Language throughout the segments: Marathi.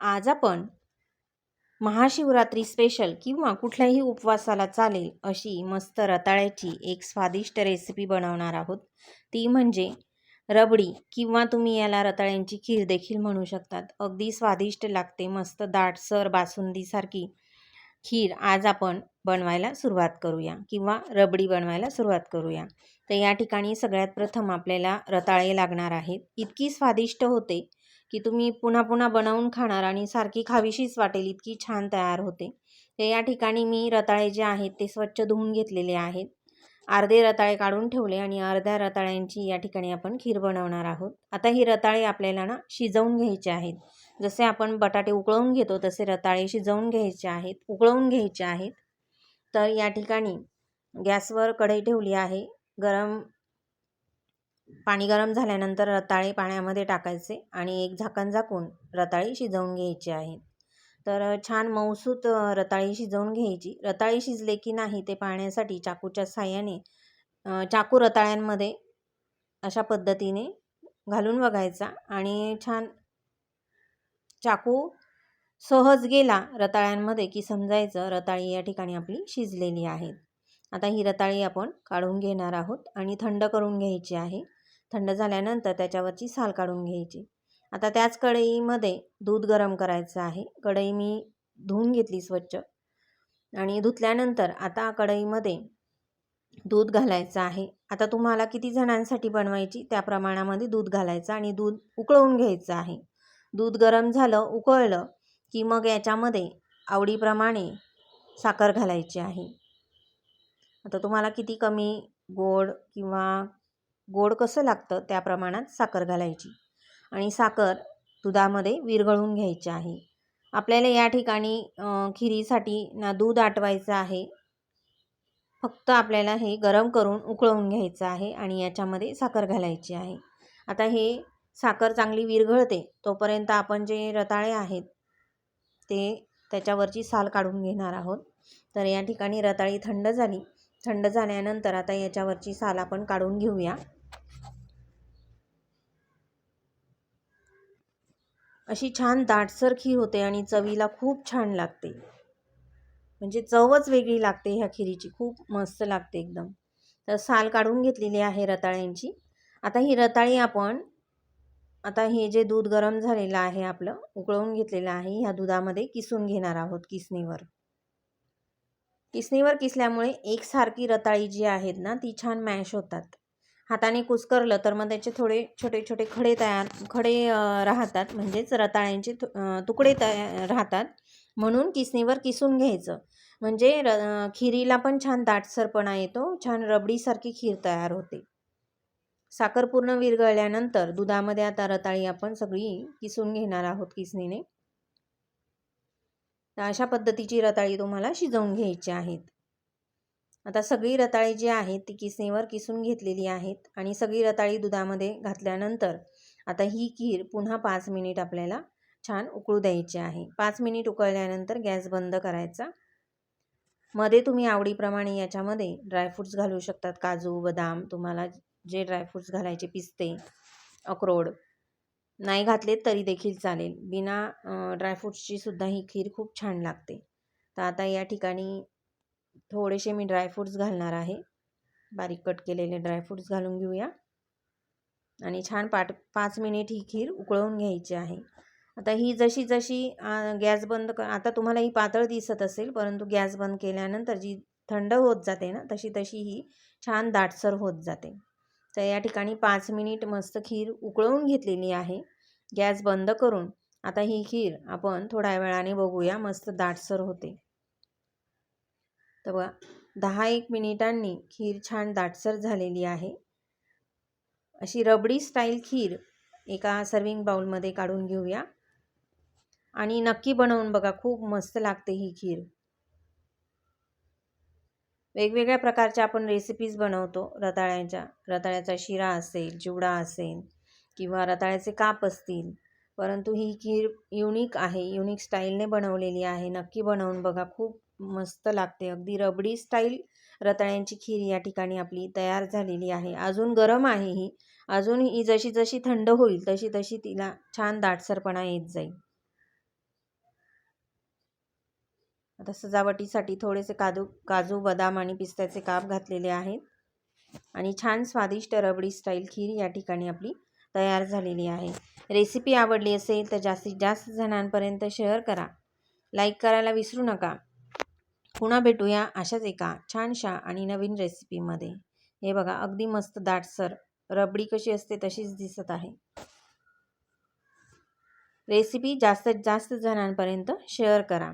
आज आपण महाशिवरात्री स्पेशल किंवा कुठल्याही उपवासाला चालेल अशी मस्त रताळ्याची एक स्वादिष्ट रेसिपी बनवणार आहोत. ती म्हणजे रबडी किंवा तुम्ही याला रताळ्यांची खीर देखील म्हणू शकतात. अगदी स्वादिष्ट लागते मस्त दाटसर बासुंदीसारखी खीर आज आपण बनवायला सुरुवात करूया किंवा रबडी बनवायला सुरुवात करूया. तर या ठिकाणी सगळ्यात प्रथम आपल्याला रताळे लागणार आहेत. इतकी स्वादिष्ट होते की तुम्ही पुन्हा पुन्हा बनवून खाणार आणि सारखी खावीशीच वाटेल इतकी छान तयार होते. तर या ठिकाणी मी रताळे जे आहेत ते स्वच्छ धुवून घेतलेले आहेत. अर्धे रताळे काढून ठेवले आणि अर्ध्या रताळ्यांची या ठिकाणी आपण खीर बनवणार आहोत. आता ही रताळे आपल्याला ना शिजवून घ्यायचे आहेत. जसे आपण बटाटे उकळवून घेतो तसे रताळे शिजवून घ्यायचे आहेत उकळवून घ्यायचे आहेत. तर या ठिकाणी गॅसवर कढई ठेवली आहे. गरम पाणी गरम झाल्यानंतर रताळे पाण्यामध्ये टाकायचे आणि एक झाकण झाकून रताळी शिजवून घ्यायची आहेत तर छान मऊसूत रताळी शिजवून घ्यायची. रताळी शिजले की नाही ते पाहण्यासाठी चाकूच्या साह्याने चाकू रताळ्यांमध्ये अशा पद्धतीने घालून बघायचा आणि छान चाकू सहज गेला रताळ्यांमध्ये की समजायचं रताळी या ठिकाणी आपली शिजलेली आहेत आता ही रताळी आपण काढून घेणार आहोत आणि थंड करून घ्यायची आहे. थंड झाल्यानंतर त्याच्यावरची साल काढून घ्यायची. आता त्याच कढईमध्ये दूध गरम करायचं आहे. कढई मी धुवून घेतली स्वच्छ. आणि धुतल्यानंतर आता कढईमध्ये दूध घालायचं आहे. आता तुम्हाला किती जणांसाठी बनवायची? त्या प्रमाणामध्ये दूध घालायचं आणि दूध उकळवून घ्यायचं आहे. दूध गरम झालं उकळलं की मग याच्यामध्ये आवडीप्रमाणे साखर घालायची आहे. आता तुम्हाला किती कमी गोड किंवा गोड कसं लागतं त्या प्रमाणात साखर घालायची. आणि साखर दुधामध्ये विरघळून घ्यायची आहे. आपल्याला या ठिकाणी खिरीसाठी ना दूध आटवायचं आहे. फक्त आपल्याला हे गरम करून उकळवून घ्यायचं आहे आणि याच्यामध्ये साखर घालायची आहे. आता हे साखर चांगली विरघळते तोपर्यंत आपण जे रताळे आहेत ते त्याच्यावरची साल काढून घेणार आहोत. तर या ठिकाणी रताळी थंड झाली. थंड झाल्यानंतर आता याच्यावरची साल आपण काढून घेऊया. अशी छान दाटसर खीर होते आणि चवीला खूप छान लागते. म्हणजे चवच वेगळी लागते ह्या खिरीची खूप मस्त लागते एकदम. तर साल काढून घेतलेली आहे रताळ्यांची. आता ही रताळी आपण आता हे जे दूध गरम झालेलं आहे आपलं उकळवून घेतलेलं आहे ह्या दुधामध्ये किसून घेणार आहोत किसणीवर. किसणीवर किसल्यामुळे एकसारखी रताळी जी आहेत ना ती छान मॅश होतात. हाताने कुस्करलं तर मग त्याचे थोडे छोटे छोटे खडे तयार खडे राहतात. म्हणजेच रताळ्यांचे तुकडे तयार राहतात. म्हणून किसणीवर किसून घ्यायचं. म्हणजे र खिरीला पण छान दाटसरपणा येतो. छान रबडीसारखी खीर तयार होते. साखर पूर्ण विरघळल्यानंतर दुधामध्ये आता रताळी आपण सगळी किसून घेणार आहोत किसणीने. अशा पद्धतीची रताळी तुम्हाला शिजवून घ्यायची आहेत. आता सगळी रताळी जी आहेत ती किसणीवर किसून घेतलेली आहेत आणि सगळी रताळी दुधामध्ये घातल्यानंतर आता ही खीर पुन्हा पाच मिनिट आपल्याला छान उकळू द्यायची आहे. पाच मिनिट उकळल्यानंतर गॅस बंद करायचा. मध्ये तुम्ही आवडीप्रमाणे याच्यामध्ये ड्रायफ्रूट्स घालू शकतात. काजू बदाम तुम्हाला जे ड्रायफ्रूट्स घालायचे पिस्ते अक्रोड. नाही घातलेत तरी देखील चालेल. बिना ड्रायफ्रूट्सची सुद्धा ही खीर खूप छान लागते. तर आता या ठिकाणी थोडेसे मी ड्रायफ्रूट्स घालणार आहे. बारीक कट केलेले ड्रायफ्रूट्स घालून घेऊया. आणि छान पाट पाच मिनिट ही खीर उकळवून घ्यायची आहे. आता ही जशी जशी गॅस बंद क आता तुम्हाला ही पातळ दिसत असेल परंतु गॅस बंद केल्यानंतर जी थंड होत जाते ना तशी तशी ही छान दाटसर होत जाते. तर या ठिकाणी पाच मिनिट मस्त खीर उकळवून घेतलेली आहे. गॅस बंद करून आता ही खीर आपण थोड्या वेळाने बघूया मस्त दाटसर होते. तर दहा एक मिनिटांनी खीर छान दाटसर झालेली आहे. अशी रबडी स्टाईल खीर एका सर्विंग बाउलमध्ये काढून घेऊया. आणि नक्की बनवून बघा खूप मस्त लागते ही खीर. वेगवेगळ्या प्रकारच्या आपण रेसिपीज बनवतो. रताळ्याच्या रताळ्याचा शिरा असेल चिवडा असेल किंवा रताळ्याचे काप असतील. परंतु ही खीर युनिक आहे युनिक स्टाईलने बनवलेली आहे. नक्की बनवून बघा खूप मस्त लागते. अगदी रबडी स्टाईल रताळ्यांची खीर या ठिकाणी आपली तयार झालेली आहे. अजून गरम आहे ही. अजून ही जशी जशी थंड होईल तशी तशी तिला छान दाटसरपणा येत जाईल. आता सजावटीसाठी थोडेसे काजू काजू बदाम आणि पिस्त्याचे काप घातलेले आहेत. आणि छान स्वादिष्ट रबडी स्टाईल खीर या ठिकाणी आपली तयार झालेली आहे. रेसिपी आवडली असेल तर जास्तीत जास्त जणांपर्यंत शेअर करा. लाईक करायला विसरू नका. पुन्हा भेटूया अशाच एका छानशा आणि नवीन रेसिपीमध्ये. हे बघा अगदी मस्त दाटसर रबडी कशी असते तशीच दिसत आहे. रेसिपी जास्तीत जास्त जणांपर्यंत शेअर करा.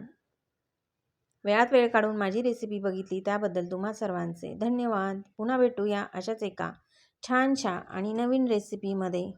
वेळात वेळ काढून माझी रेसिपी बघितली त्याबद्दल तुम्हा सर्वांचे धन्यवाद. पुन्हा भेटूया अशाच एका छानशा आणि नवीन रेसिपीमध्ये.